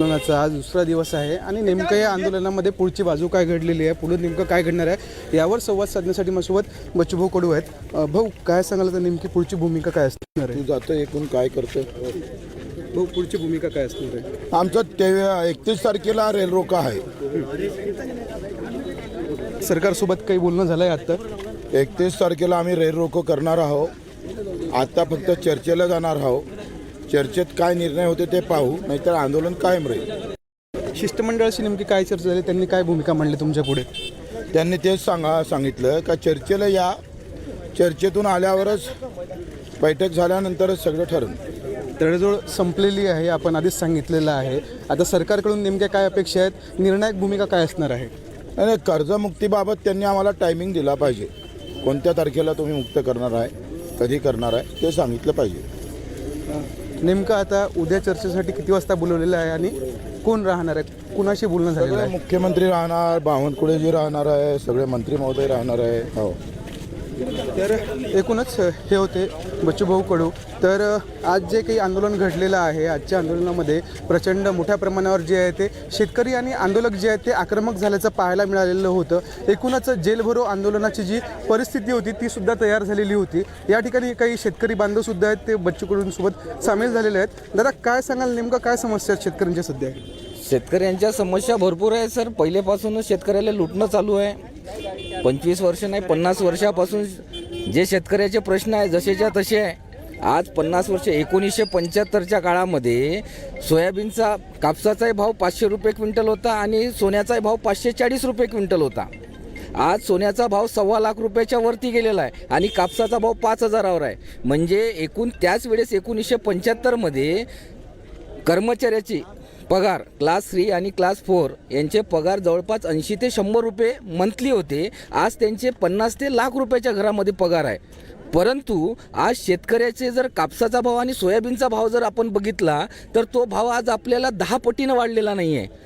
आंदोलनाचा आज दुसरा दिवस आहे आणि नेमकं या आंदोलनामध्ये पुढची बाजू काय घडलेली आहे पुढे नेमकं काय घडणार आहे यावर संवाद साधण्यासाठी माझ्यासोबत बच्चूभाऊ कडू आहेत. भाऊ काय सांगाल तर नेमकी पुढची भूमिका काय असणार आहे? तू जातो एकूण काय करतो भाऊ पुढची भूमिका काय असणार आहे? आमचं ते एकतीस तारखेला रेल रोका आहे. सरकारसोबत काही बोलणं झालं आहे आत्ता एकतीस तारखेला आम्ही रेल रोको करणार आहोत. आता फक्त चर्चेला जाणार आहोत. चर्चेत काय निर्णय होते ते पाहू नाहीतर आंदोलन कायम राहील. शिष्टमंडळाशी नेमकी काय चर्चा झाली? त्यांनी काय भूमिका मांडली तुमच्यापुढे? त्यांनी तेच सांगा सांगितलं का चर्चेला या. चर्चेतून आल्यावरच बैठक झाल्यानंतरच सगळं ठरण तडजोड संपलेली आहे आपण आधीच सांगितलेलं आहे. आता सरकारकडून नेमक्या काय अपेक्षा आहेत? निर्णायक भूमिका काय असणार आहे? आणि कर्जमुक्तीबाबत त्यांनी आम्हाला टायमिंग दिला पाहिजे. कोणत्या तारखेला तुम्ही मुक्त करणार आहे कधी करणार आहे ते सांगितलं पाहिजे. नेमकं आता उद्या चर्चेसाठी किती वाजता बोलवलेलं आहे आणि कोण राहणार आहेत कुणाशी बोलणं झालेलं आहे? मुख्यमंत्री राहणार बावनकुळेजी राहणार आहे सगळे मंत्री महोदय राहणार आहे. हो. तर एकूणच हे होते बच्चूभाऊ कडू. तर आज जे काही आंदोलन घडलेलं आहे आजच्या आंदोलनामध्ये प्रचंड मोठ्या प्रमाणावर जे आहे ते शेतकरी आणि आंदोलक जे आहेत ते आक्रमक झाल्याचं पाहायला मिळालेलं होतं. एकूणच जेलभरो आंदोलनाची जी परिस्थिती होती ती सुद्धा तयार झालेली होती. या ठिकाणी काही शेतकरी बांधव सुद्धा आहेत ते बच्चू कडूंसोबत सामील झालेले आहेत. दादा काय सांगाल नेमकं काय समस्या आहेत शेतकऱ्यांच्या सध्या? शेतकऱ्यांच्या समस्या भरपूर आहे सर. पहिल्यापासूनच शेतकऱ्याला लुटणं चालू आहे. पंचवीस वर्ष नाही पन्नास वर्षापासून जे शेतकऱ्याचे प्रश्न आहे जसेच्या तसे आहे. आज पन्नास वर्ष एकोणीसशे पंच्याहत्तरच्या काळामध्ये सोयाबीनचा कापसाचाही भाव पाचशे रुपये क्विंटल होता आणि सोन्याचाही भाव पाचशे चाळीस रुपये क्विंटल होता. आज सोन्याचा भाव सव्वा लाख रुपयाच्या वरती गेलेला आहे आणि कापसाचा भाव पाच हजारावर आहे. म्हणजे एकूण त्याच वेळेस एकोणीसशे पंच्याहत्तरमध्ये कर्मचाऱ्याची पगार क्लास थ्री आणि क्लास फोर यांचे पगार जवळपास ऐंशी ते शंभर रुपये मंथली होते. आज त्यांचे पन्नास ते लाख रुपयाच्या घरामध्ये पगार आहे. परंतु आज शेतकऱ्याचे जर कापसाचा भाव आणि सोयाबीनचा भाव जर आपण बघितला तर तो भाव आज आपल्याला दहा पटीनं वाढलेला नाही आहे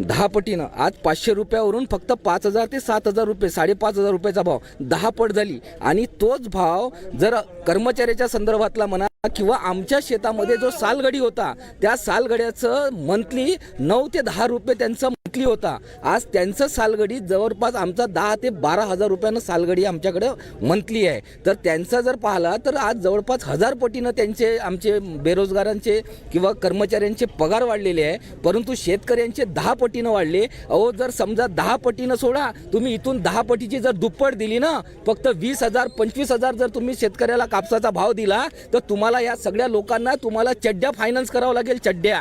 दहा पटीनं. आज पाचशे रुपयावरून फक्त पाच हजार ते सात हजार रुपये साडेपाच हजार रुपयाचा भाव दहा पट झाली. आणि तोच भाव जर कर्मचाऱ्याच्या संदर्भातला म्हणा किंवा आमच्या शेतामध्ये जो सालगडी होता त्या सालगड्याचं मंथली नऊ ते दहा रुपये त्यांचा मंथली होता. आज त्यांचं सालगडी जवळपास आमचा दहा ते बारा हजार रुपयानं सालगडी आमच्याकडे मंथली आहे. तर त्यांचा जर पाहिला तर आज जवळपास हजार पटीनं त्यांचे आमचे बेरोजगारांचे किंवा कर्मचाऱ्यांचे पगार वाढलेले आहे. परंतु शेतकऱ्यांचे दहा पटीनं वाढले. अहो जर समजा दहा पटीनं सोडा तुम्ही इथून दहा पटीची जर दुप्पट दिली ना फक्त वीस हजार पंचवीस हजार जर तुम्ही शेतकऱ्याला कापसाचा भाव दिला तर तुम्हाला तुम्हाला या सगळ्या लोकांना तुम्हाला चड्ड्या फायनान्स करावं लागेल चड्ड्या.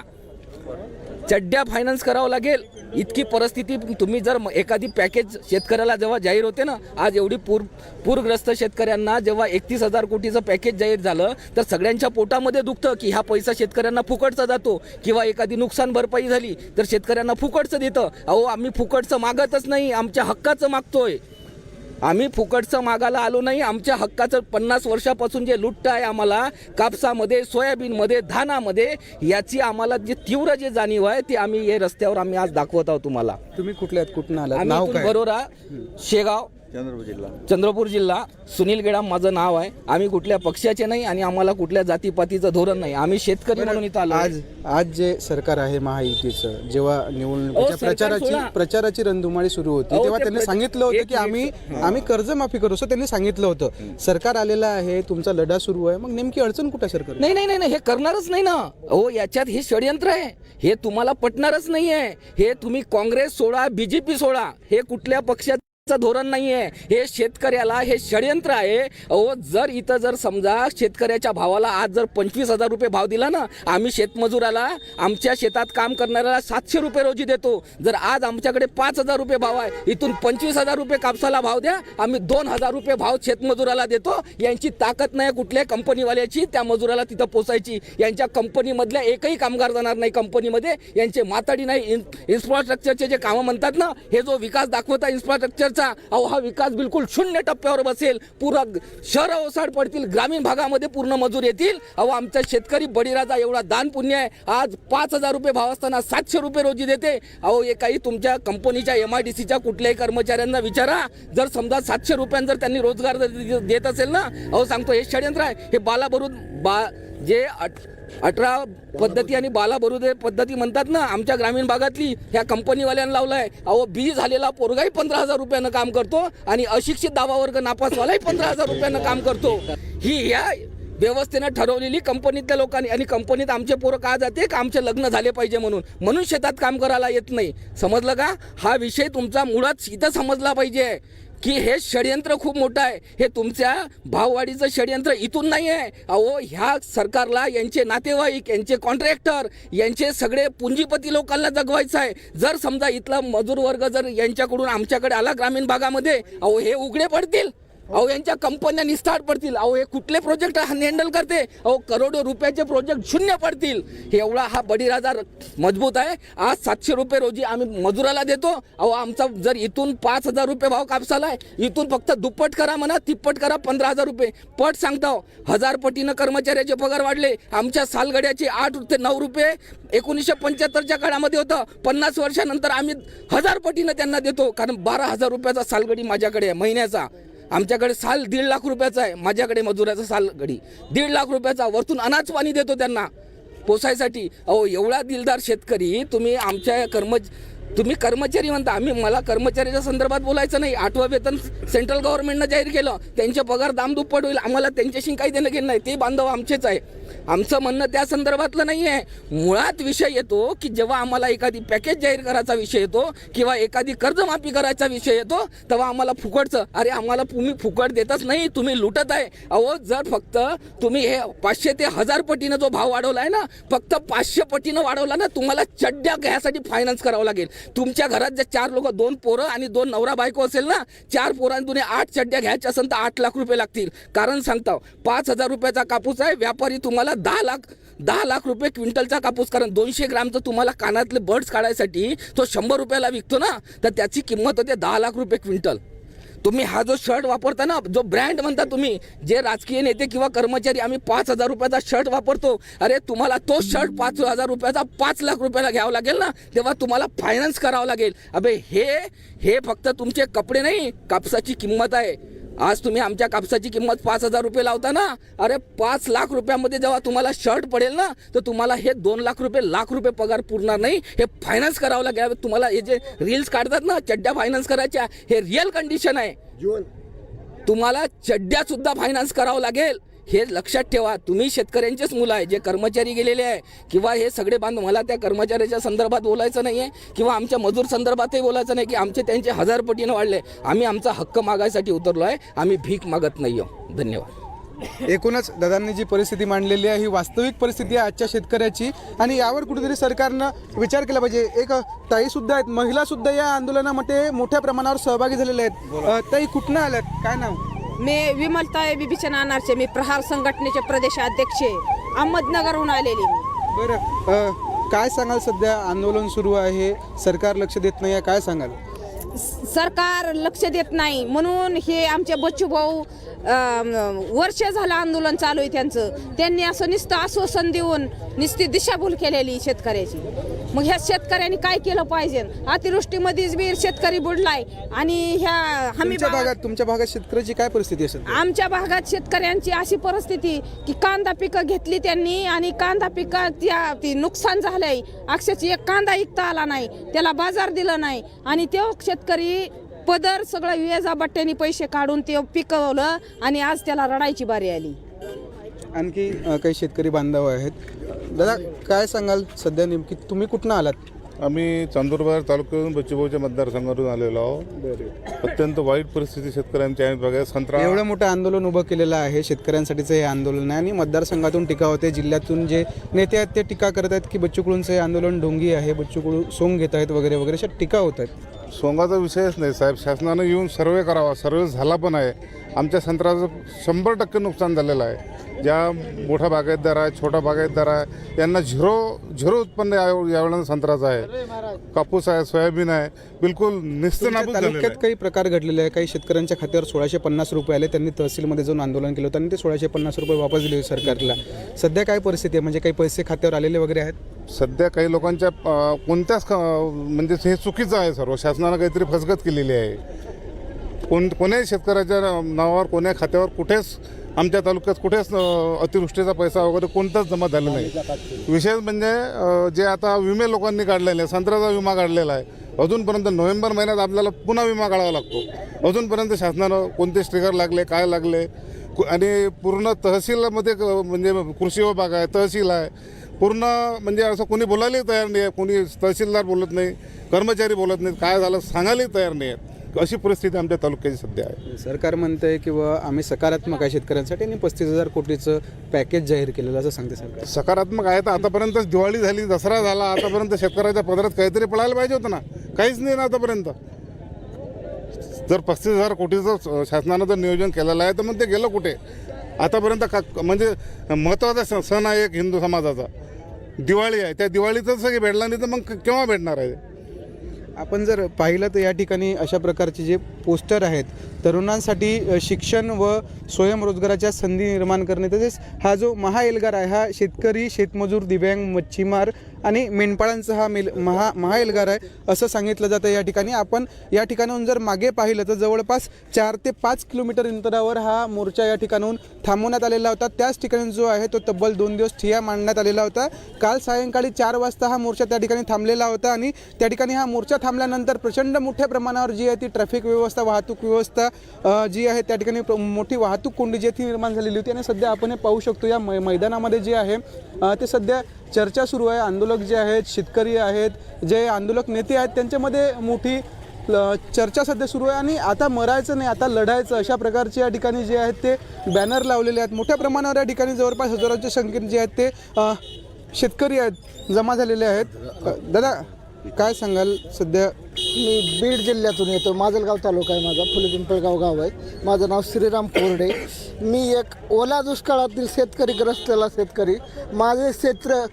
चड्ड्या फायनान्स करावं लागेल. इतकी परिस्थिती तुम्ही जर एखादी पॅकेज शेतकऱ्याला जेव्हा जाहीर होते ना आज एवढी पूर पूरग्रस्त शेतकऱ्यांना जेव्हा एकतीस हजार कोटीचं पॅकेज जाहीर झालं तर सगळ्यांच्या पोटामध्ये दुखतं की हा पैसा शेतकऱ्यांना फुकटचा जातो किंवा एखादी नुकसान भरपाई झाली तर शेतकऱ्यांना फुकटचं देतं. अहो आम्ही फुकटचं मागतच नाही आमच्या हक्काचं मागतोय. आम्ही फुकटचं मागायला आलो नाही. आमच्या हक्काचं पन्नास वर्षापासून जे लुट्ट आहे आम्हाला कापसामध्ये सोयाबीनमध्ये धानामध्ये याची आम्हाला जी तीव्र जे जाणीव आहे ती आम्ही हे रस्त्यावर आम्ही आज दाखवत आहोत तुम्हाला. तुम्ही कुठल्या कुठून काय? बरोरा शेगाव चंद्रपूर जिल्हा. चंद्रपूर जिल्हा. सुनील गेडाम माझं नाव आहे. आम्ही कुठल्या पक्षाचे नाही आणि आम्हाला कुठल्या जातीपातीचं धोरण नाही. आम्ही शेतकरी म्हणून इथं आलो आज आज जे सरकार आहे महायुतीचं जेव्हा निवडणुकीच्या अहो, सरकार प्रचाराची सोडा. प्रचाराची रणधुमाळी सुरू होती अहो, तेव्हा ते त्यांनी सांगितलं होतं एक की आम्ही. आम्ही कर्जमाफी करू असं त्यांनी सांगितलं होतं. सरकार आलेलं आहे तुमचा लढा सुरू आहे मग नेमकी अडचण कुठे सरकार नाही नाही नाही नाही, हे करणारच नाही ना. हो याच्यात हे षडयंत्र आहे. हे तुम्हाला पटणारच नाही आहे हे तुम्ही काँग्रेस सोडा बीजेपी सोडा. हे कुठल्या पक्षाचं धोरण नाही आहे हे शेतकऱ्याला हे षडयंत्र आहे. अहो जर इथं जर समजा शेतकऱ्याच्या भावाला आज जर पंचवीस हजार रुपये भाव दिला ना आम्ही शेतमजुराला आमच्या शेतात काम करणाऱ्याला सातशे रुपये रोजी देतो. जर आज आमच्याकडे पाच हजार रुपये भाव आहे इथून पंचवीस हजार रुपये कापसाला भाव द्या आम्ही दोन हजार रुपये भाव शेतमजुराला देतो. यांची ताकद नाही कुठल्या कंपनीवाल्याची त्या मजुराला तिथं पोचायची. यांच्या कंपनीमधल्या एकही कामगार जाणार नाही कंपनीमध्ये. यांचे माताडी नाही इन्फ्रास्ट्रक्चरचे जे कामं म्हणतात ना हे जो विकास दाखवता इन्फ्रास्ट्रक्चरचा अहो हा विकास बिलकुल शून्य टप्प्यावर बसेल. पुरा शहर ओसाड पडतील ग्रामीण भागामध्ये पूर्ण मजूर येतील. अहो आमचा शेतकरी बळीराजा एवढा दान पुण्य आहे. आज पाच हजार रुपये भाव असताना सातशे रुपये रोजी देते. अहो हे काही तुमच्या कंपनीच्या एम आय डी सीच्या कुठल्याही कर्मचाऱ्यांना विचारा. जर समजा सातशे रुपयांना जर त्यांनी रोजगार देत असेल ना अहो सांगतो हे षडयंत्र आहे. हे बालाभरून बा जे अट अठरा पद्धती आणि बाला बरुदे पद्धती म्हणतात ना आमच्या ग्रामीण भागातली ह्या कंपनीवाल्यांना लावलाय. अहो बी झालेला पोरगाही पंधरा हजार रुपयानं काम करतो आणि अशिक्षित दावावर्ग नापासवालाही पंधरा हजार रुपयानं काम करतो. ही ह्या व्यवस्थेनं ठरवलेली कंपनीतल्या लोकांनी आणि कंपनीत आमचे पोरं का जाते? का आमचे लग्न झाले पाहिजे म्हणून. म्हणून शेतात काम करायला येत नाही. समजलं का? हा विषय तुमचा मुळात इथं समजला पाहिजे. की हे षडयंत्र खूप मोठं आहे. हे तुमच्या भाववाढीचं षडयंत्र इथून नाही आहे. अहो ह्या सरकारला यांचे नातेवाईक यांचे कॉन्ट्रॅक्टर यांचे सगळे पुंजीपती लोकांना जगवायचं आहे. जर समजा इथला मजूर वर्ग जर यांच्याकडून आमच्याकडे आला ग्रामीण भागामध्ये अहो हे उघडे पडतील. अहो यांच्या कंपन्या निस्तार पडतील. अहो हे कुठले प्रोजेक्ट हँडल करते. अहो करोडो रुपयाचे प्रोजेक्ट शून्य पडतील. हे एवढा हा बडीराजा मजबूत आहे. आज सातशे रुपये रोजी आम्ही मजुराला देतो. अहो आमचा जर इथून पाच हजार रुपये भाव कापसाला आहे इथून फक्त दुप्पट करा म्हणा तिप्पट करा पंधरा हजार रुपये. पट सांगता हो, हजार पटीनं कर्मचाऱ्याचे पगार वाढले. आमच्या सालगड्याचे आठ ते नऊ रुपये एकोणीसशे पंच्याहत्तरच्या काळामध्ये होतं. पन्नास वर्षानंतर आम्ही हजार पटीनं त्यांना देतो. कारण बारा हजार रुपयाचा सालगडी माझ्याकडे आहे महिन्याचा. आमच्याकडे साल दीड लाख रुपयाचा आहे. माझ्याकडे मजुराचा साल घडी. दीड लाख रुपयाचा वरतून अनाज पाणी देतो त्यांना. पोसायसाठी. अहो एवढा दिलदार शेतकरी तुम्ही आमच्या कर्मच तुम्ही कर्मचारी म्हणता आम्ही मला कर्मचाऱ्याच्या संदर्भात बोलायचं नाही. आठवं वेतन सेंट्रल गव्हर्नमेंटनं जाहीर केलं. त्यांचे पगार दाम दुप्पट होईल आम्हाला त्यांच्याशी काही देणं घेणं नाही. ते बांधव आमचेच आहे. आमचं म्हणणं त्या संदर्भातलं नाही आहे मुळात विषय येतो की जेव्हा आम्हाला एखादी पॅकेज जाहीर करायचा विषय येतो किंवा एखादी कर्जमाफी करायचा विषय येतो तेव्हा आम्हाला फुकटचं. अरे आम्हाला तुम्ही फुकट देतच नाही. तुम्ही लुटत आहे. अहो जर फक्त तुम्ही हे पाचशे ते हजार पटीनं जो भाव वाढवला आहे ना फक्त पाचशे पटीनं वाढवला ना तुम्हाला चड्ड्या घ्यायसाठी फायनान्स करावं लागेल. तुमच्या घरात जर चार लोक दोन पोरं आणि दोन नवरा बायको असेल ना चार पोरांतून आठ चड्ड्या घ्यायच्या असेल तर आठ लाख रुपये लागतील. कारण सांगता पाच हजार रुपयाचा कापूस आहे व्यापारी तुम्हाला दहा लाख दहा लाख रुपये क्विंटलचा कापूस कारण दोनशे ग्रामचं तुम्हाला कानातले बर्ड्स काढायसाठी तो शंभर रुपयाला विकतो ना तर त्याची किंमत होते दहा लाख रुपये क्विंटल. तुम्ही हा जो शर्ट वापरता ना जो ब्रँड म्हणता तुम्ही जे राजकीय नेते किंवा कर्मचारी आम्ही पाच हजार रुपयाचा शर्ट वापरतो. अरे तुम्हाला तो शर्ट पाच हजार रुपयाचा पाच लाख रुपयाला घ्यावा लागेल ना? तेव्हा तुम्हाला फायनान्स करावं लागेल. अबे हे हे फक्त तुमचे कपडे नाही कापसाची किंमत आहे. आज तुम्ही आमच्या कापसाची किंमत पाच हजार रुपये लावता ना? अरे पाच लाख रुपयामध्ये जेव्हा तुम्हाला शर्ट पडेल ना तर तुम्हाला हे दोन लाख रुपये लाख रुपये पगार पुरणार नाही. हे फायनान्स करावं लागेल. तुम्हाला हे जे रील्स काढतात ना चड्ड्या फायनान्स करायच्या हे रिअल कंडिशन आहे. तुम्हाला चड्ड्या सुद्धा फायनान्स करावं लागेल. हे लक्षात ठेवा तुम्ही शेतकऱ्यांचेच मुलं आहे जे कर्मचारी गेलेले आहे किंवा हे सगळे बांधव मला त्या कर्मचाऱ्याच्या संदर्भात बोलायचं नाही आहे किंवा आमच्या मजूर संदर्भातही बोलायचं नाही की आमचे त्यांचे हजार पटीनं वाढले. आम्ही आमचा हक्क मागायसाठी उतरलो आहे आम्ही भीक मागत नाही आहो धन्यवाद. एकूणच दादांनी जी परिस्थिती मांडलेली आहे ही वास्तविक परिस्थिती आहे आजच्या शेतकऱ्याची आणि यावर कुठेतरी सरकारनं विचार केला पाहिजे. एक ताई सुद्धा आहेत महिला सुद्धा या आंदोलनामध्ये मोठ्या प्रमाणावर सहभागी झालेल्या आहेत. ताई कुठनं आल्यात? काय नाव? मी विमलताई बिबिचन अनारचे मी प्रहार संघटनेचे प्रदेशाध्यक्ष आहे. अहमदनगरहून आलेली मी. बरं अ, काय सांगाल सध्या? आंदोलन सुरू आहे. सरकार लक्ष देत नाही आहे. काय सांगाल? स- सरकार लक्ष देत नाही. म्हणून हे आमचे बच्चू भाऊ अम, वर्ष झालं आंदोलन चालू आहे त्यांचं. त्यांनी असं नुसतं आश्वासन देऊन नुसती दिशाभूल केलेली शेतकऱ्याची. मग ह्या शेतकऱ्यांनी काय केलं पाहिजे? अतिवृष्टीमध्येच बी शेतकरी बुडलाय. आणि ह्या हमी तुमच्या भागात तुमच्या भागात शेतकऱ्याची काय परिस्थिती असेल आमच्या भागात शेतकऱ्यांची अशी परिस्थिती की कांदा पिकं घेतली त्यांनी आणि कांदा पिकात त्या ती नुकसान झालंय. अक्षरशः एक कांदा विकता आला नाही. त्याला बाजार दिला नाही. आणि तो शेतकरी पदर सगळं विजा बट्ट्याने पैसे काढून ते पिकवलं आणि आज त्याला रडायची बारी आली. आणखी अ, काही शेतकरी बांधव आहेत. दादा काय सांगाल सध्या नेमकी? तुम्ही कुठनं आलात? आम्ही चांदूरबाजार तालुक्यातून बच्चूभाऊच्या मतदारसंघातून आलेलो आहोत. अत्यंत वाईट परिस्थिती शेतकऱ्यांची आहे. बघा संत्रा एवढं मोठं आंदोलन उभं केलेलं आहे. शेतकऱ्यांसाठीचं हे आंदोलन आहे. आणि मतदारसंघातून टीका होते. जिल्ह्यातून जे नेते आहेत ते टीका करत आहेत की बच्चू कडूंचं हे आंदोलन ढोंगी आहे. बच्चू कडू सोंग घेत आहेत वगैरे वगैरे. अशा टीका होत आहेत. सोंगाचा विषयच नाही साहेब. शासनानं येऊन सर्वे करावा. सर्वे झाला पण आहे. आमच्या संत्र्याचं शंभर टक्के नुकसान झालेलं आहे. ज्या मोठा बागायतदार आहे छोटा बागायतदार आहे यांना झिरो झिरो उत्पन्न या- यावेळेला संत्र्याचं आहे. कापूस आहे सोयाबीन आहे. बिलकुल निस्तनाबूत तालुक्यात काही प्रकार घडलेले आहे? काही शेतकऱ्यांच्या खात्यावर सोळाशे पन्नास रुपये आले त्यांनी तहसीलमध्ये जाऊन आंदोलन केलं होतं आणि ते सोळाशे पन्नास रुपये वापस दिले सरकारला. सध्या काय परिस्थिती आहे? म्हणजे काही पैसे खात्यावर आलेले वगैरे आहेत? सध्या काही लोकांच्या कोणत्याच म्हणजे हे चुकीचं आहे सर्व. शासनानं काहीतरी फसगत केलेली आहे. कोण कोण्याही शेतकऱ्याच्या नावावर कोण्या खात्यावर कुठेच आमच्या तालुक्यात कुठेच अतिवृष्टीचा पैसा वगैरे कोणताच जमा झाला नाही. विशेष म्हणजे जे आता विमे लोकांनी काढलेले आहे संत्र्याचा विमा काढलेला आहे. अजूनपर्यंत नोव्हेंबर महिन्यात आपल्याला पुन्हा विमा काढावा लागतो. अजूनपर्यंत शासनानं कोणते स्टिकर लागले काय लागले? कु- आणि पूर्ण तहसीलमध्ये क- म्हणजे कृषी विभाग आहे तहसील आहे. पूर्ण म्हणजे असं कोणी बोलायलाही तयार नाही आहे कोणी तहसीलदार बोलत नाही कर्मचारी बोलत नाहीत काय झालं सांगायलाही तयार नाही आहेत. अशी परिस्थिती आमच्या तालुक्याची सध्या आहे. सरकार म्हणतंय किंवा आम्ही सकारात्मक आहे शेतकऱ्यांसाठी आणि पस्तीस हजार कोटीचं पॅकेज जाहीर केलेलं असं सांगते सरकार. सकारात्मक आहे तर आतापर्यंत दिवाळी झाली दसरा झाला आतापर्यंत शेतकऱ्याच्या पदरात काहीतरी पडायला पाहिजे होतं ना. काहीच नाही ना आतापर्यंत. जर पस्तीस हजार कोटीचं शासनानं जर नियोजन केलेलं आहे तर मग ते गेलं कुठे? आतापर्यंत का म्हणजे महत्त्वाचा सण सण आहे एक हिंदू समाजाचा. दिवाळी आहे त्या दिवाळीतच सगळी भेटला नाही तर मग केव्हा भेटणार आहे? आपण जर पाहिलं तर या ठिकाणी अशा प्रकारचे जे पोस्टर आहेत तरुणांसाठी शिक्षण व स्वयंरोजगाराच्या संधी निर्माण करणे तसेच हा जो महाएल्गार आहे हा शेतकरी शेतमजूर दिव्यांग मच्छीमार आणि मेंढपाळांचा हा मेल महा महाएल्गार आहे असं सांगितलं जातं या ठिकाणी. आपण या ठिकाणाहून जर मागे पाहिलं तर जवळपास चार ते पाच किलोमीटर अंतरावर हा मोर्चा या ठिकाणाहून थांबवण्यात आलेला होता. त्याच ठिकाणी जो आहे तो तब्बल दोन दिवस ठिया मांडण्यात आलेला होता. काल सायंकाळी चार वाजता हा मोर्चा त्या ठिकाणी थांबलेला होता आणि त्या ठिकाणी हा मोर्चा थांबल्यानंतर प्रचंड मोठ्या प्रमाणावर जी आहे ती ट्रॅफिक व्यवस्था वाहतूक व्यवस्था जी आहे त्या ठिकाणी मोठी वाहतूक कोंडी जी आहे ती निर्माण झालेली होती. आणि सध्या आपण हे पाहू शकतो या मै मैदानामध्ये जे आहे ते सध्या चर्चा सुरू आहे. आंदोलक जे आहेत शेतकरी आहेत जे आंदोलक नेते आहेत त्यांच्यामध्ये मोठी चर्चा सध्या सुरू आहे. आणि आता मरायचं नाही आता लढायचं. अशा प्रकारचे या ठिकाणी जे आहेत ते बॅनर लावलेले आहेत. मोठ्या प्रमाणावर या ठिकाणी जवळपास हजाराच्या संख्येने जे आहेत ते शेतकरी आहेत जमा झालेले आहेत. दादा काय सांगाल सध्या? मी बीड जिल्ह्यातून येतो. माजलगाव तालुका आहे माझा. फुले पिंपळगाव गाव आहे. माझं नाव श्रीराम कोरडे. मी एक ओला दुष्काळातील शेतकरी ग्रस्तला शेतकरी. माझे क्षेत्र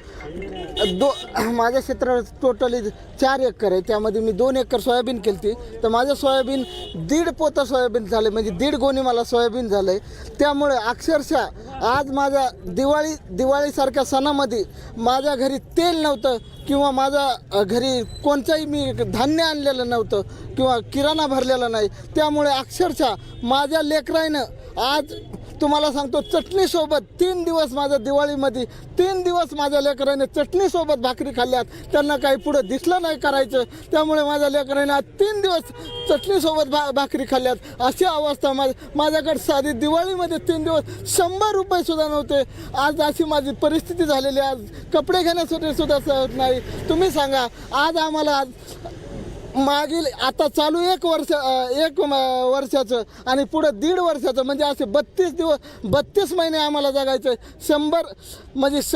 दो माझ्या क्षेत्र टोटली चार एकर आहे. त्यामध्ये मी दोन एकर सोयाबीन केली तर माझं सोयाबीन दीड पोतं सोयाबीन झालं म्हणजे दीड गोणी मला सोयाबीन झालं आहे त्यामुळे अक्षरशः आज माझ्या दिवाळी दिवाळीसारख्या सणामध्ये माझ्या घरी तेल नव्हतं किंवा माझ्या घरी कोणतंही मी धान्य आणलेलं नव्हतं किंवा किराणा भरलेला नाही. त्यामुळे अक्षरशः माझ्या लेकराईनं आज तुम्हाला सांगतो चटणीसोबत तीन दिवस माझ्या दिवाळीमध्ये तीन दिवस माझ्या लेकराने चटणीसोबत भाकरी खाल्ल्यात. त्यांना काही पुढं दिसलं नाही करायचं. त्यामुळे माझ्या लेकराने आज तीन दिवस चटणीसोबत भा भाकरी खाल्ल्यात. अशी अवस्था माझ माझ्याकडे साधी दिवाळीमध्ये तीन दिवस शंभर रुपयेसुद्धा नव्हते. आज अशी माझी परिस्थिती झालेली आहे. आज कपडे घेण्यासाठी सुद्धा सहज नाही. तुम्ही सांगा आज आम्हाला आज मागील आता चालू एक वर्ष एक म- वर्षाचं आणि पुढं दीड वर्षाचं म्हणजे असे बत्तीस दिवस बत्तीस महिने आम्हाला जगायचं आहे शंभर म्हणजे श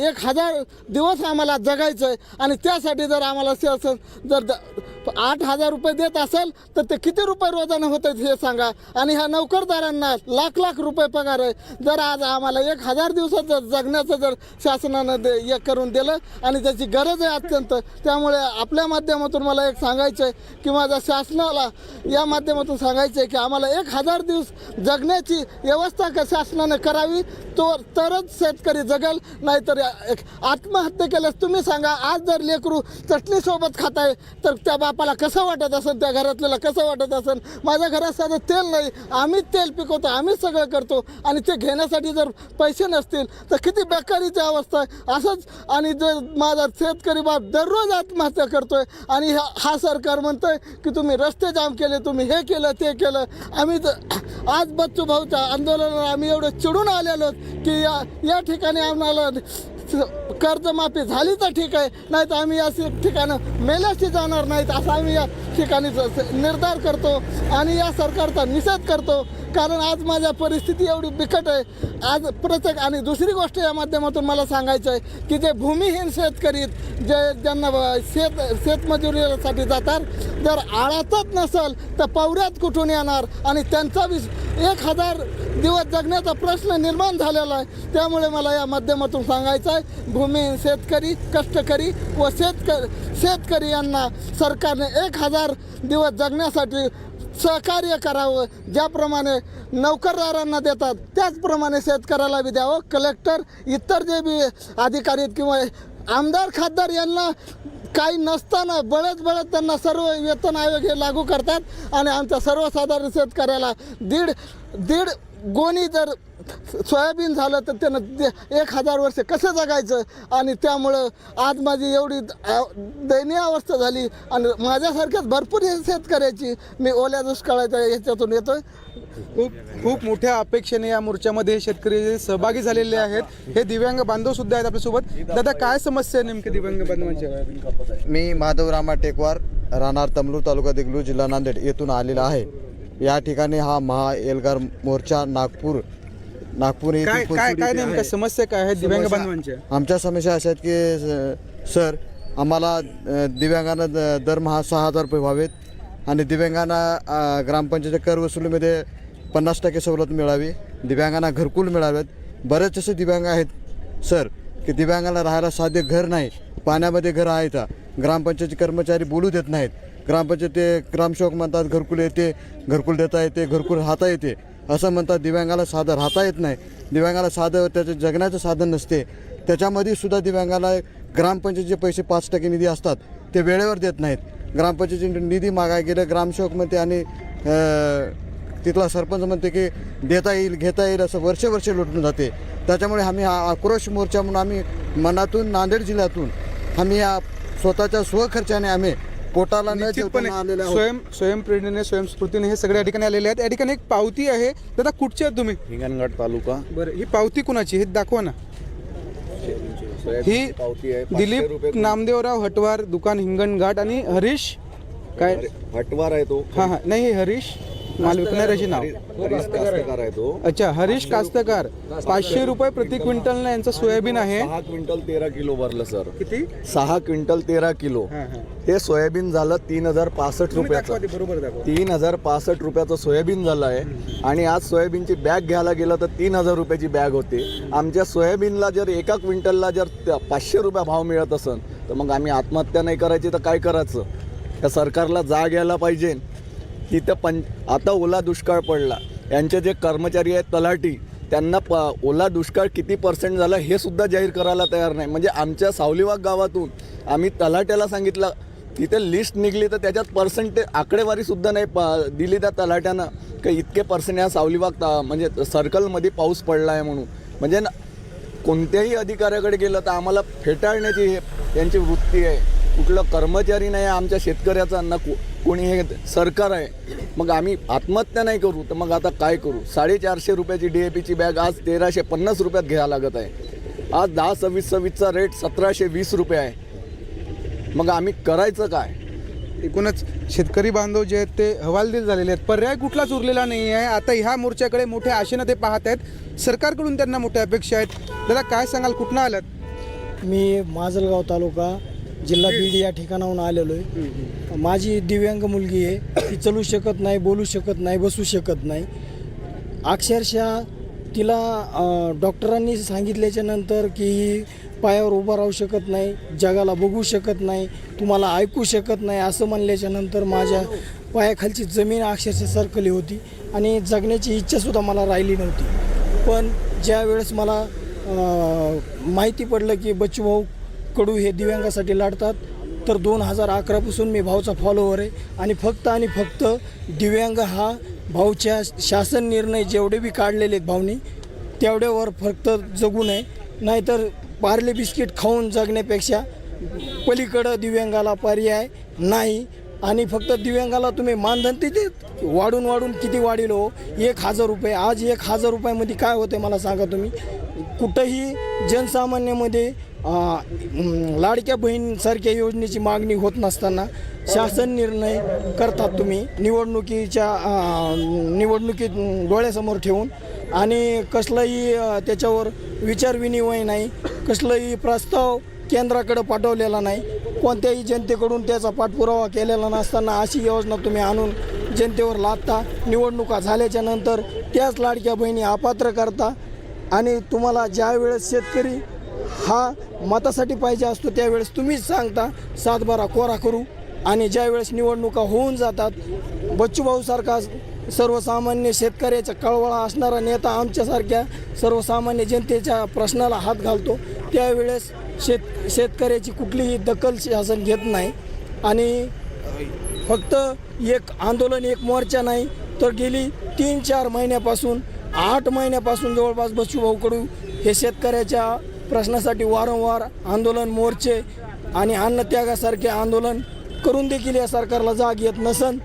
एक हजार दिवस आम्हाला जगायचं आहे आणि त्यासाठी जर आम्हाला शासन जर द- आठ हजार रुपये देत असेल तर ते किती रुपये रोजानं होत आहेत हे सांगा. आणि ह्या नोकरदारांना लाख लाख रुपये पगार आहे. जर आज आम्हाला एक हजार दिवसात जर जगण्याचं जर शासनानं दे हे करून दिलं आणि त्याची गरज आहे अत्यंत त्यामुळे आपल्या माध्यमातून मला एक सांगायचं आहे की माझ्या शासनाला या माध्यमातून सांगायचं आहे की आम्हाला एक हजार दिवस जगण्याची व्यवस्था क शासनानं करावी तो तरच शेतकरी जगल नाहीतर एक आत्महत्या केल्यास तुम्ही सांगा आज जर लेकरू चटणीसोबत खाताय तर त्या बापाला कसं वाटत असेल त्या घरातल्याला कसं वाटत असेल? माझ्या घरात साधं तेल नाही. आम्हीच तेल पिकवतो आम्हीच सगळं करतो. आणि ते घेण्यासाठी जर पैसे नसतील तर किती बेकारीची अवस्था आहे. असंच आणि जर माझा शेतकरी बाप दररोज आत्महत्या करतो आहे आणि हा हा सरकार आहे की तुम्ही रस्ते जाम केले तुम्ही हे केलं ते केलं. आम्ही तर आज बच्चू भाऊच्या आंदोलनाला आम्ही एवढं चिडून आलेलो की या या ठिकाणी आम्हाला कर्जमाफी झाली तर ठीक आहे नाही तर आम्ही या ठिकाणं मेल्याशी जाणार नाहीत असं आम्ही या ठिकाणी निर्धार करतो आणि या सरकारचा निषेध करतो. कारण आज माझ्या परिस्थिती एवढी बिकट आहे. आज प्रत्येक आणि दुसरी गोष्ट या माध्यमातून मला सांगायचं आहे की जे भूमिहीन शेतकरी जे ज्यांना शेत शेतमजुरीसाठी जातात जर आळातच नसेल तर पवऱ्यात कुठून येणार? आणि त्यांचा विस एक हजार दिवस जगण्याचा प्रश्न निर्माण झालेला आहे. त्यामुळे मला या माध्यमातून सांगायचं आहे भूमिहीन शेतकरी कष्टकरी व शेतक शेतकरी यांना सरकारने एक हजार दिवस जगण्यासाठी सहकार्य करावं. ज्याप्रमाणे नोकरदारांना देतात त्याचप्रमाणे शेतकऱ्याला बी द्यावं. कलेक्टर इतर जे बी अधिकारी आहेत किंवा आमदार खासदार यांना काही नसताना बळत बळत त्यांना सर्व वेतन आयोग हे लागू करतात. आणि आमच्या सर्वसाधारण शेतकऱ्याला दीड दीड गोणी जर सोयाबीन झालं तर त्यानं ते एक हजार वर्ष कसं जगायचं? आणि त्यामुळं आज माझी एवढी दयनीय अवस्था झाली. आणि माझ्यासारख्याच भरपूर शेतकऱ्याची मी ओल्या दुष्काळाच्या याच्यातून येतोय. खूप खूप मोठ्या अपेक्षेने या मोर्चामध्ये शेतकरी सहभागी झालेले आहेत हे दिव्यांग बांधव सुद्धा आहेत आपल्यासोबत. दादा काय समस्या आहे नेमकी दिव्यांग बांधवांच्या मी माधवरामा टेकवार राहणार तमलूर तालुका देगलूर जिल्हा नांदेड येथून आलेला आहे. या ठिकाणी हा महा एल्गार मोर्चा नागपूर नागपूर येथील काय काय नेमक्या आहे. समस्या काय आहेत दिव्यांग बांधवांच्या? आमच्या समस्या अशा आहेत की स- सर आम्हाला अ, दिव्यांगांना द- दरमहा सहा हजार रुपये व्हावेत आणि दिव्यांगांना अ, ग्रामपंचायत कर वसुलीमध्ये पन्नास टक्के सवलत मिळावी. दिव्यांगांना घरकुल मिळावेत. बरेच असे दिव्यांग आहेत सर की दिव्यांगाला राहायला साधे घर नाही पाण्यामध्ये घर आहेत. ग्रामपंचायतचे कर्मचारी बोलू देत नाहीत. ग्रामपंचायत ते ग्रामसेवक म्हणतात घरकुल येते घरकुल देता येते घरकुल राहता येते. असं म्हणतात दिव्यांगाला साधं राहता येत नाही. दिव्यांगाला साधं त्याचं जगण्याचं साधन नसते. त्याच्यामध्ये सुद्धा दिव्यांगाला ग्रामपंचायतीचे पैसे पाच टक्के निधी असतात ते वेळेवर देत नाहीत. ग्रामपंचायतीचे निधी मागाय गेलं ग्रामसेवक म्हणते आणि तिथला सरपंच म्हणते की देता येईल घेता येईल असं वर्षे वर्षे लुटून जाते. त्याच्यामुळे आम्ही हा आक्रोश मोर्चा म्हणून आम्ही मनातून नांदेड जिल्ह्यातून आम्ही या स्वतःच्या स्वखर्चाने आम्ही पोटाला न निश्चितपणे जेवताना आलेले आहोत. स्वयं स्वयंप्रेरणेने स्वयंस्फूर्तीने हे सगळे या ठिकाणी आलेले आहेत. या ठिकाणी एक पावती आहे. दादा कुठचे आहेत तुम्ही? हिंगणघाट तालुका. बरं ही पावती कुणाची? हे दाखवा ना. ही पावती आहे दिलीप नामदेवराव हटवार दुकान हिंगणघाट आणि हरीश? काय? हटवार आहे तो. हा हा. नाही हे हरीश. माल विकणाऱ्याचे नाव. हरीश कास्तकार आहे तो. अच्छा हरीश कास्तकार. पाचशे रुपये प्रति क्विंटलनं यांचं सोयाबीन आहे. सहा क्विंटल तेरा किलो भरलं सर. किती? सहा क्विंटल तेरा किलो. हा हा. हे सोयाबीन झालं तीन हजार पासष्ट तुम्ही दाखवा रुपयाचं ते बरोबर दाखवा. तीन हजार पासष्ट रुपयाचं सोयाबीन झालं आहे. आणि आज सोयाबीनची बॅग घ्यायला गेलं तर तीन हजार रुपयाची बॅग होते. आमच्या सोयाबीनला जर एका क्विंटलला जर त्या पाचशे रुपये भाव मिळत असेल तर मग आम्ही आत्महत्या नाही करायची तर काय करायचं? त्या सरकारला जाग यायला पाहिजे. तिथं पं आता ओला दुष्काळ पडला. यांचे जे कर्मचारी आहेत तलाठी त्यांना प ओला दुष्काळ किती पर्सेंट झाला हे सुद्धा जाहीर करायला तयार नाही. म्हणजे आमच्या सावलीबाग गावातून आम्ही तलाट्याला सांगितलं तिथे लिस्ट निघली तर त्याच्यात पर्सेंटेज आकडेवारीसुद्धा नाही प दिली त्या तलाट्यानं की इतके पर्सेंट या सावलीबाग ता म्हणजे सर्कलमध्ये पाऊस पडला आहे म्हणून. म्हणजे ना कोणत्याही अधिकाऱ्याकडे गेलं तर आम्हाला फेटाळण्याची हे त्यांची वृत्ती आहे. कुठलं कर्मचारी नाही आहे आमच्या शेतकऱ्याचा ना को कोणी हे सरकार आहे. मग आम्ही आत्महत्या नाही करू तर मग आता काय करू? साडेचारशे रुपयाची डी ए पीची बॅग आज तेराशे पन्नास रुपयात घ्यायला लागत आहे. आज दहा सव्वीस सव्वीसचा रेट सतराशे वीस रुपये आहे. मग आम्ही करायचं काय? एकूणच शेतकरी बांधव जे आहेत ते हवालदिल झालेले आहेत. पर्याय कुठलाच उरलेला नाही आहे. आता ह्या मोर्चाकडे मोठ्या आशेनं ते पाहत आहेत. सरकारकडून त्यांना मोठ्या अपेक्षा आहेत. दादा काय सांगाल? कुठनं आलात? मी माजलगाव तालुका जिल्हा बीड या ठिकाणाहून आलेलो आहे. माझी दिव्यांग मुलगी आहे. ती चलू शकत नाही बोलू शकत नाही बसू शकत नाही. अक्षरशः तिला डॉक्टरांनी सांगितल्याच्या नंतर की ही पायावर उभं राहू शकत नाही जगाला बघू शकत नाही तुम्हाला ऐकू शकत नाही असं म्हणल्याच्या नंतर माझ्या पायाखालची जमीन अक्षरशः सरकली होती आणि जगण्याची इच्छासुद्धा मला राहिली नव्हती. पण ज्यावेळेस मला माहिती पडलं की बच्चूभाऊ कडू हे दिव्यांगासाठी लढतात तर दोन हजार अकरापासून मी भाऊचा फॉलोवर आहे. आणि फक्त आणि फक्त दिव्यांग हा भाऊच्या शासन निर्णय जेवढे बी काढलेले आहेत भाऊनी तेवढ्यावर फक्त जगू नये. नाहीतर पार्ले बिस्किट खाऊन जगण्यापेक्षा पलीकडं दिव्यांगाला पर्याय नाही. आणि फक्त दिव्यांगाला तुम्ही मानधन तिथे वाढून वाढून किती वाढील हो? एक हजार रुपये. आज एक हजार रुपयामध्ये काय होते मला सांगा तुम्ही? कुठंही जनसामान्यामध्ये लाडक्या बहीणसारख्या योजनेची मागणी होत नसताना शासन निर्णय करतात तुम्ही निवडणुकीच्या निवडणुकीत डोळ्यासमोर ठेवून. आणि कसलाही त्याच्यावर विचारविनिमय नाही कसलाही प्रस्ताव केंद्राकडे पाठवलेला नाही. कोणत्याही जनतेकडून त्याचा पाठपुरावा केलेला नसताना अशी योजना तुम्ही आणून जनतेवर लादता. निवडणुका झाल्याच्यानंतर त्याच लाडक्या बहिणी अपात्र करता. आणि तुम्हाला ज्या वेळेस शेतकरी हा मतासाठी पाहिजे असतो त्यावेळेस तुम्हीच सांगता सातबारा कोरा करू. आणि ज्यावेळेस निवडणुका होऊन जातात बच्चूभाऊसारखा सर्वसामान्य शेतकऱ्याचा कळवळा असणारा नेता आमच्यासारख्या सर्वसामान्य जनतेच्या प्रश्नाला हात घालतो त्यावेळेस शेत शेतकऱ्याची कुठलीही दखल शासन घेत नाही. आणि फक्त एक आंदोलन एक मोर्चा नाही तर गेली तीन चार महिन्यापासून आठ महिन्यापासून जवळपास बच्चूभाऊ कडू हे शेतकऱ्याच्या प्रश्नासाठी वारंवार आंदोलन मोर्चे आणि अन्नत्यागासारखे आंदोलन करून देखील या सरकारला जाग येत नसन.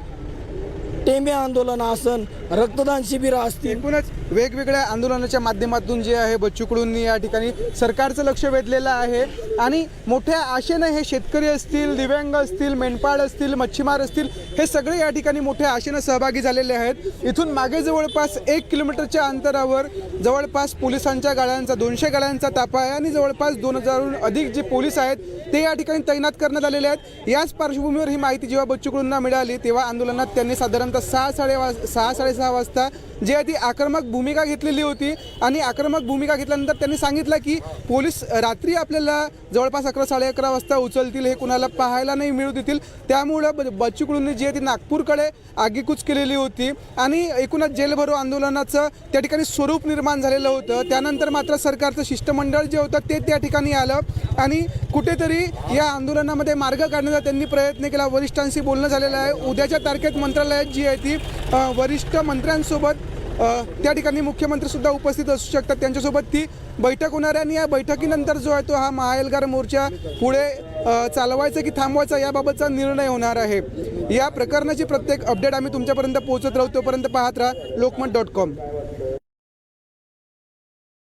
टेंबे आंदोलन असन रक्तदान शिबिरं असतील. एकूणच वेगवेगळ्या आंदोलनाच्या माध्यमातून जे आहे बच्चू कडूंनी या ठिकाणी सरकारचं लक्ष वेधलेलं आहे. आणि मोठ्या आशेनं हे शेतकरी असतील दिव्यांग असतील मेंढपाळ असतील मच्छीमार असतील हे सगळे या ठिकाणी मोठ्या आशेनं सहभागी झालेले आहेत. इथून मागे जवळपास एक किलोमीटरच्या अंतरावर जवळपास पोलिसांच्या गाड्यांचा दोनशे गाड्यांचा ताफा आहे आणि जवळपास दोन हजारहून अधिक जे पोलीस आहेत ते या ठिकाणी तैनात करण्यात आलेले आहेत. याच पार्श्वभूमीवर ही माहिती जेव्हा बच्चूकडूंना मिळाली तेव्हा आंदोलनात त्यांनी साधारणतः सहा साडे वा सहा साडेसहा वाजता जे आहे ती आक्रमक भूमिका घेतलेली होती आणि आक्रमक भूमिका घेतल्यानंतर त्यांनी सांगितलं की पोलीस रात्री आपल्याला जवळपास अकरा साडे अकरा वाजता उचलतील हे कुणाला पाहायला नाही मिळू देतील. त्यामुळं ब- बच्चू कडूंनी जी आहे ती नागपूरकडे आगेकूच केलेली होती. आणि एकूणच जेलभरो आंदोलनाचं त्या ठिकाणी स्वरूप निर्माण झालेलं होतं. त्यानंतर मात्र सरकारचं शिष्टमंडळ जे होतं ते त्या ठिकाणी आलं. आणि कुठेतरी या आंदोलनामध्ये मार्ग काढण्याचा त्यांनी प्रयत्न केला. वरिष्ठांशी बोलणं झालेलं आहे. उद्याच्या तारखेत मंत्रालयात जी आहे ती वरिष्ठ मंत्र्यांसोबत त्या ठिकाणी मुख्यमंत्रीसुद्धा उपस्थित असू शकतात. त्यांच्यासोबत ती बैठक होणार आहे आणि या बैठकीनंतर जो आहे तो हा महाएलगार मोर्चा पुढे चालवायचा की थांबवायचा याबाबतचा निर्णय होणार आहे. या प्रकरणाची प्रत्येक अपडेट आम्ही तुमच्यापर्यंत पोहोचत राहू. तोपर्यंत पाहत राहा लोकमत डॉट कॉम.